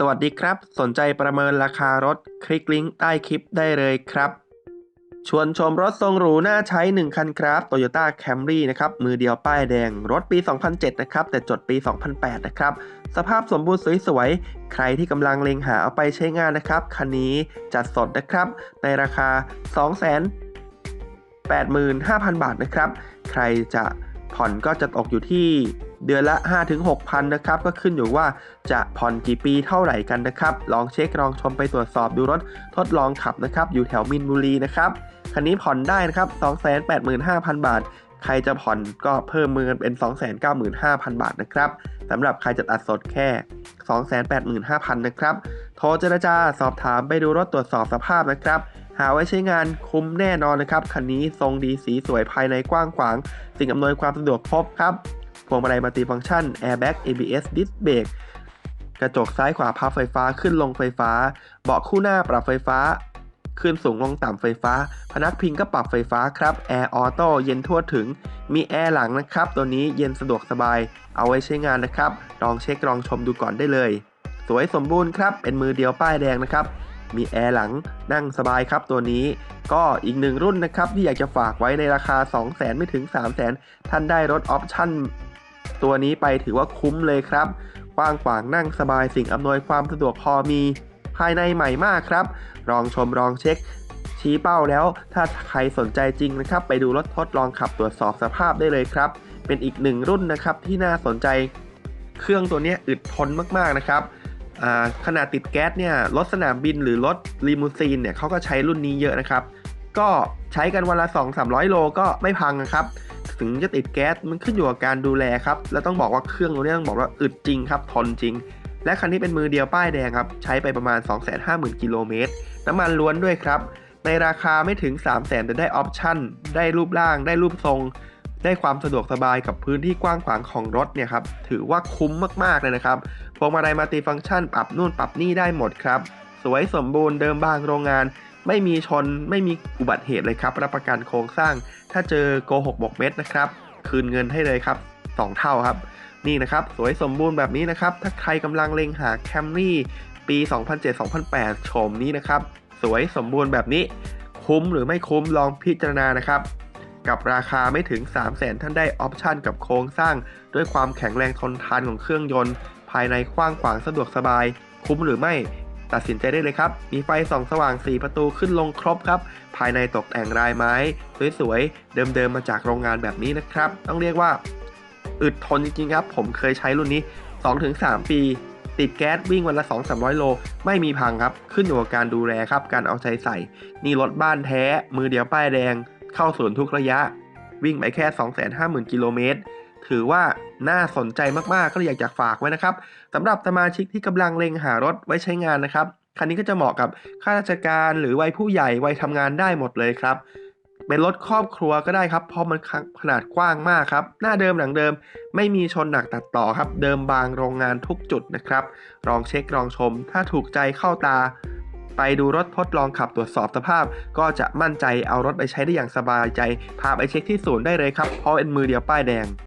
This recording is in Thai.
สวัสดีครับ สนใจประเมินราคารถคลิกลิงก์ใต้คลิปได้เลยครับ ชวนชมรถทรงหรูน่าใช้ 1 คันครับ Toyota Camry นะครับ มือเดียวป้ายแดง รถปี 2007 นะครับ แต่จดปี 2008 นะครับ สภาพสมบูรณ์สวยๆ ใครที่กำลังเล็งหาเอาไปใช้งานนะครับ คันนี้จัดสดนะครับ ในราคา 285,000 บาทนะครับ ใครจะผ่อนก็จะตกอยู่ที่ เดือนละ 5-6,000นะครับ ก็ขึ้นอยู่ว่าจะผ่อนกี่ปีเท่าไหร่กันนะครับ ลองเช็คลองชมไปตรวจสอบดูรถทดลองขับนะครับ อยู่แถวมินบุรีนะครับคันนี้ผ่อนได้นะครับ285,000 บาท ใครจะผ่อนก็เพิ่มมือกันเป็น 295,000 บาทนะครับสำหรับใครจะตัดสดแค่ 285,000 นะครับ โทรเจรจาสอบถามไปดูรถตรวจสอบสภาพนะครับหาไว้ใช้งานคุ้มแน่นอนนะครับ คันนี้ทรงดีสีสวยภายในกว้างขวาง สิ่งอำนวยความสะดวกครบครับ พวงมาลัยมัลติฟังก์ชัน Airbag ABS Disc Brake กระจกซ้ายขวาพับไฟฟ้าขึ้นลงไฟฟ้า เบาะคู่หน้าปรับไฟฟ้า ขึ้นสูงลงต่ำไฟฟ้า พนักพิงก็ปรับไฟฟ้าครับแอร์ออโต้เย็นทั่วถึง มีแอร์หลังนะครับ ตัวนี้เย็นสะดวกสบาย เอาไว้ใช้งานนะครับ ลองเช็คลองชมดูก่อนได้เลย สวยสมบูรณ์ครับ เป็นมือเดียวป้ายแดงนะครับ มีแอร์หลังนั่งสบายครับตัวนี้ ก็อีกหนึ่งรุ่นนะครับที่อยากจะฝากไว้ในราคา 2 0 0 0 0 0 ไม่ถึง 3 0 0 0 0 0 ท่านได้รถออปชั่น ตัวนี้ไปถือว่าคุ้มเลยครับ กว้างขวางนั่งสบายสิ่งอำนวยความสะดวกพอมี ภายในใหม่มากครับ ลองชมลองเช็ค ชี้เป้าแล้ว ถ้าใครสนใจจริงนะครับ ไปดูรถทดลองขับตรวจสอบสภาพได้เลยครับ เป็นอีกหนึ่งรุ่นนะครับที่น่าสนใจ เครื่องตัวนี้อึดทนมากๆนะครับขนาดติดแก๊สเนี่ยรถสนามบินหรือรถลีมูซีนเนี่ยเขาก็ใช้รุ่นนี้เยอะนะครับ ก็ใช้กันวันละ 2-300 โลก็ไม่พังนะครับ ถึงจะติดแก๊สมันขึ้นอยู่กับการดูแลครับ แล้วต้องบอกว่าเครื่องตัวนี้ต้องบอกว่าอึดจริงครับทนจริง และคันนี้เป็นมือเดียวป้ายแดงครับ ใช้ไปประมาณ 250,000 กิโลเมตร น้ำมันล้วนด้วยครับ ในราคาไม่ถึง 3 0 0 0 0 0แต่ได้ออปชั่น ได้รูปร่าง ได้รูปทรง ได้ความสะดวกสบายกับพื้นที่กว้างขวางของรถเนี่ยครับ ถือว่าคุ้มมากๆเลยนะครับ พวงมาลัยมัลติฟังก์ชันปรับนู่นปรับนี่ได้หมดครับ สวยสมบูรณ์เดิมบางโรงงาน ไม่มีชนไม่มีอุบัติเหตุเลยครับ รับประกันโครงสร้าง ถ้าเจอโกหกบอกเม็ดนะครับ คืนเงินให้เลยครับ 2 เท่าครับ นี่นะครับ สวยสมบูรณ์แบบนี้นะครับ ถ้าใครกำลังเล็งหา Camry ปี 2007-2008 โฉมนี้นะครับ สวยสมบูรณ์แบบนี้ คุ้มหรือไม่คุ้มลองพิจารณานะครับกับราคาไม่ถึง 3 0 0 0 0 0ท่านได้ออปชันกับโครงสร้าง ด้วยความแข็งแรงทนทานของเครื่องยนต์ ภายในกว้างขวางสะดวกสบาย คุ้มหรือไม่ ตัดสินใจได้เลยครับ มีไฟส่องสว่าง 4 ประตูขึ้นลงครบครับ ภายในตกแต่งลายไม้ สวยๆ เดิมๆ มาจากโรงงานแบบนี้นะครับ ต้องเรียกว่า อึดทนจริงๆครับ ผมเคยใช้รุ่นนี้ 2-3 ปี ติดแก๊สวิ่งวันละ 2-300 โล ไม่มีพังครับ ขึ้นอยู่กับการดูแลครับ การเอาใจใส่ นี่รถบ้านแท้ มือเดียวป้ายแดง เข้าสวนทุกระยะ วิ่งไปแค่ 250,000 กิโลเมตร ถือว่าน่าสนใจมากๆ ก็เลยอยากจะฝากไว้นะครับสำหรับสมาชิกที่กำลังเล็งหารถไว้ใช้งานนะครับ คันนี้ก็จะเหมาะกับข้าราชการหรือวัยผู้ใหญ่วัยทำงานได้หมดเลยครับเป็นรถครอบครัวก็ได้ครับ เพราะมันขนาดกว้างมากครับ หน้าเดิมหลังเดิม ไม่มีชนหนักตัดต่อครับ เดิมบางโรงงานทุกจุดนะครับ ลองเช็คลองชม ถ้าถูกใจเข้าตา ไปดูรถทดลองขับตรวจสอบสภาพ ก็จะมั่นใจเอารถไปใช้ได้อย่างสบายใจ พาไปเช็คที่ศูนย์ได้เลยครับ เพราะเป็นมือเดียวป้ายแดง